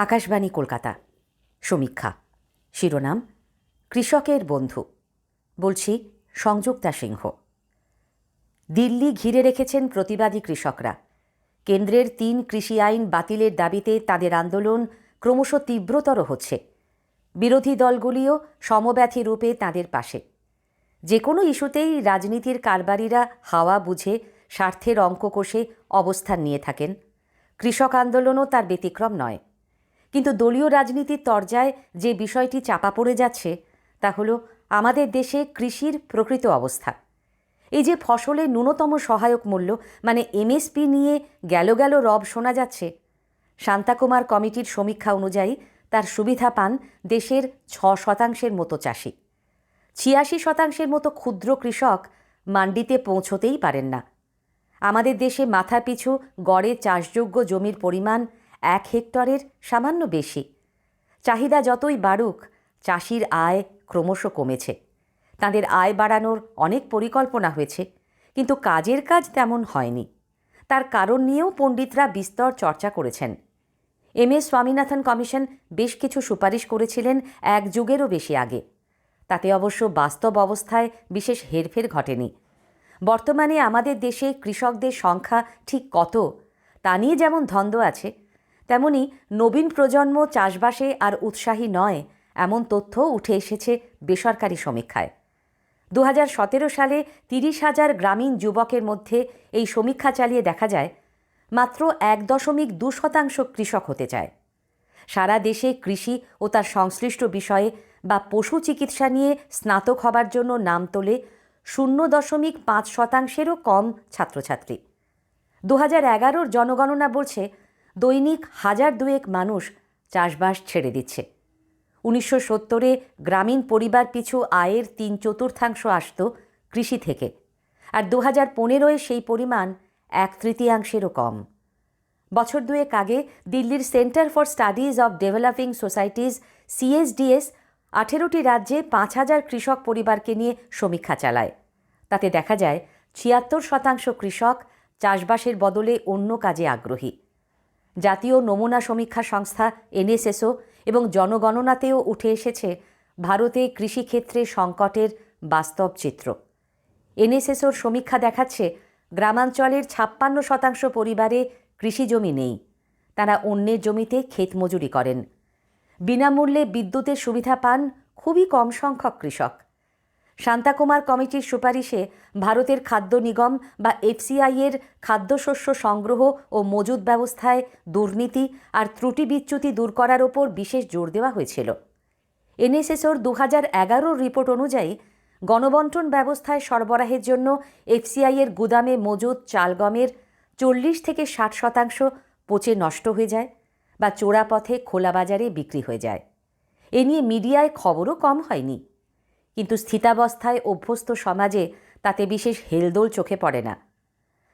আকাশবাণী কলকাতা। সমীক্ষা। শিরোনাম, কৃষকের বন্ধু। বলছি, সংযুক্তা সিংহ। দিল্লি ঘিরে রেখেছেন প্রতিবাদী কৃষকরা। কেন্দ্রের তিন কৃষি আইন বাতিলের দাবিতে তাদের আন্দোলন ক্রমশ তীব্রতর হচ্ছে। বিরোধী দলগুলিও সমব্যথী রূপে তাদের পাশে। যে কোনো ইস্যুতেই রাজনীতির কারবারিরা হাওয়া বুঝে স্বার্থের অঙ্ক কষে অবস্থান নিয়ে থাকেন। কৃষক আন্দোলনও তার ব্যতিক্রম নয়। কিন্তু দলীয় রাজনীতির তরজায় যে বিষয়টি চাপা পড়ে যাচ্ছে, তা হলো আমাদের দেশে কৃষির প্রকৃত অবস্থা। এই যে ফসলের ন্যূনতম সহায়ক মূল্য মানে এমএসপি নিয়ে গেল গেল রব শোনা যাচ্ছে, শান্তাকুমার কমিটির সমীক্ষা অনুযায়ী তার সুবিধা পান দেশের ছ শতাংশের মতো চাষি। ছিয়াশি শতাংশের মতো ক্ষুদ্র কৃষক মান্ডিতে পৌঁছতেই পারেন না। আমাদের দেশে মাথাপিছু গড়ে চাষযোগ্য জমির পরিমাণ এক হেক্টরের সামান্য বেশি। চাহিদা যতই বাড়ুক, চাষির আয় ক্রমশ কমেছে। তাদের আয় বাড়ানোর অনেক পরিকল্পনা হয়েছে, কিন্তু কাজের কাজ তেমন হয়নি। তার কারণ নিয়েও পণ্ডিতরা বিস্তর চর্চা করেছেন। এম এস স্বামীনাথন কমিশন বেশ কিছু সুপারিশ করেছিলেন এক যুগেরও বেশি আগে। তাতে অবশ্য বাস্তব অবস্থায় বিশেষ হেরফের ঘটেনি। বর্তমানে আমাদের দেশে কৃষকদের সংখ্যা ঠিক কত, তা নিয়ে যেমন ধন্দ আছে তেমনি নবীন প্রজন্ম চাষবাসে আর উৎসাহী নয়, এমন তথ্য উঠে এসেছে বেসরকারি সমীক্ষায়। দু হাজার সতেরো সালে তিরিশ হাজার গ্রামীণ যুবকের মধ্যে এই সমীক্ষা চালিয়ে দেখা যায়, মাত্র এক দশমিক দু শতাংশ কৃষক হতে চায়। সারা দেশে কৃষি ও তার সংশ্লিষ্ট বিষয়ে বা পশু চিকিৎসা নিয়ে স্নাতক হবার জন্য নাম তোলে শূন্য দশমিক পাঁচ শতাংশেরও কম ছাত্রছাত্রী। দু হাজার জনগণনা বলছে দৈনিক হাজার দুয়েক মানুষ চাষবাস ছেড়ে দিচ্ছে। উনিশশো সত্তরে গ্রামীণ পরিবার পিছু আয়ের তিন চতুর্থাংশ আসত কৃষি থেকে আর দু হাজার পনেরোয় সেই পরিমাণ এক তৃতীয়াংশেরও কম। বছর দুয়েক আগে দিল্লির centre for studies of developing societies CSDS আঠেরোটি রাজ্যে পাঁচ হাজার কৃষক পরিবারকে নিয়ে সমীক্ষা চালায়। তাতে দেখা যায়, ছিয়াত্তর শতাংশ কৃষক চাষবাসের বদলে অন্য কাজে আগ্রহী। জাতীয় নমুনা সমীক্ষা সংস্থা এনএসএসও এবং জনগণনাতেও উঠে এসেছে ভারতে কৃষিক্ষেত্রে সংকটের বাস্তব চিত্র। এনএসএসওর সমীক্ষা দেখাচ্ছে, গ্রামাঞ্চলের ছাপ্পান্ন শতাংশ পরিবারে কৃষি জমি নেই। তারা অন্যের জমিতে ক্ষেত মজুরি করেন। বিনামূল্যে বিদ্যুতের সুবিধা পান খুবই কম সংখ্যক কৃষক। শান্তাকুমার কমিটির সুপারিশে ভারতের খাদ্য নিগম বা এফসিআইয়ের খাদ্যশস্য সংগ্রহ ও মজুদ ব্যবস্থায় দুর্নীতি আর ত্রুটি বিচ্যুতি দূর করার ওপর বিশেষ জোর দেওয়া হয়েছিল। এনএসএসওর দু হাজার এগারোর রিপোর্ট অনুযায়ী গণবন্টন ব্যবস্থায় সরবরাহের জন্য এফসিআইয়ের গুদামে মজুদ চালগমের চল্লিশ থেকে ষাট শতাংশ পচে নষ্ট হয়ে যায় বা চোরা পথে খোলা বাজারে বিক্রি হয়ে যায়। এ নিয়ে মিডিয়ায় খবরও কম হয়নি। কিন্তু স্থিতাবস্থায় অভ্যস্ত সমাজে তাতে বিশেষ হেলদোল চোখে পড়ে না।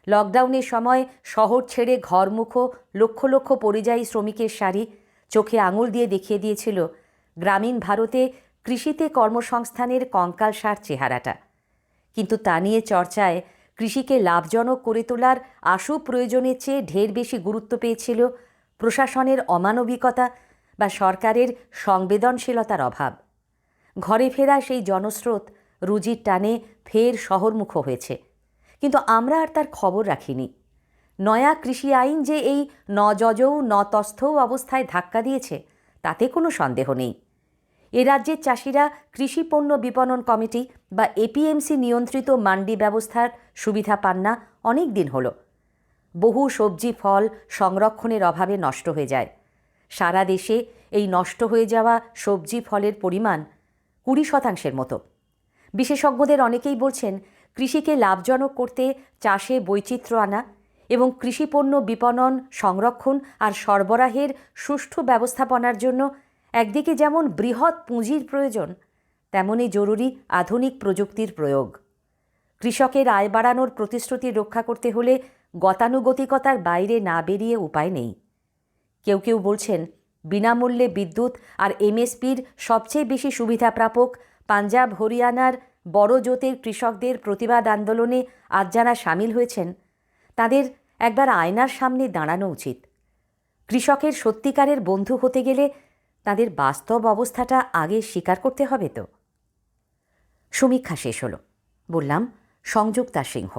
লকডাউনের সময় শহর ছেড়ে ঘরমুখো লক্ষ লক্ষ পরিযায়ী শ্রমিকের শাড়ি চোখে আঙুল দিয়ে দেখিয়ে দিয়েছিল গ্রামীণ ভারতে কৃষিতে কর্মসংস্থানের কঙ্কালসার চেহারাটা। কিন্তু তা নিয়ে চর্চায় কৃষিকে লাভজনক করে তোলার আশু প্রয়োজনের চেয়ে ঢের বেশি গুরুত্ব পেয়েছিল প্রশাসনের অমানবিকতা বা সরকারের সংবেদনশীলতার অভাব। ঘরে ফেরা সেই জনস্রোত রুজির টানে ফের শহরমুখ হয়েছে। কিন্তু আমরা আর তার খবর রাখিনি। নয়া কৃষি আইন যে এই ন যজৌ ন তস্থৌ অবস্থায় ধাক্কা দিয়েছে, তাতে কোনো সন্দেহ নেই। এ রাজ্যের চাষিরা কৃষি পণ্য বিপণন কমিটি বা এপিএমসি নিয়ন্ত্রিত মান্ডি ব্যবস্থার সুবিধা পান না অনেক দিন হলো। বহু সবজি ফল সংরক্ষণের অভাবে নষ্ট হয়ে যায়। সারা দেশে এই নষ্ট হয়ে যাওয়া সবজি ফলের পরিমাণ কুড়ি শতাংশের মতো। বিশেষজ্ঞদের অনেকেই বলছেন, কৃষিকে লাভজনক করতে চাষে বৈচিত্র্য আনা এবং কৃষিপণ্য বিপণন, সংরক্ষণ আর সরবরাহের সুষ্ঠু ব্যবস্থাপনার জন্য একদিকে যেমন বৃহৎ পুঁজির প্রয়োজন তেমনই জরুরি আধুনিক প্রযুক্তির প্রয়োগ। কৃষকের আয় বাড়ানোর প্রতিশ্রুতি রক্ষা করতে হলে গতানুগতিকতার বাইরে না বেরিয়ে উপায় নেই। কেউ কেউ বলছেন বিনামূল্যে বিদ্যুৎ আর এমএসপির সবচেয়ে বেশি সুবিধা প্রাপক পাঞ্জাব, হরিয়ানার বড় জোতের কৃষকদের প্রতিবাদ আন্দোলনে আজ যারা সামিল হয়েছেন, তাদের একবার আয়নার সামনে দাঁড়ানো উচিত। কৃষকের সত্যিকারের বন্ধু হতে গেলে তাদের বাস্তব অবস্থাটা আগে স্বীকার করতে হবে তো। সমীক্ষা শেষ হলো, বললাম, সংযুক্তা সিংহ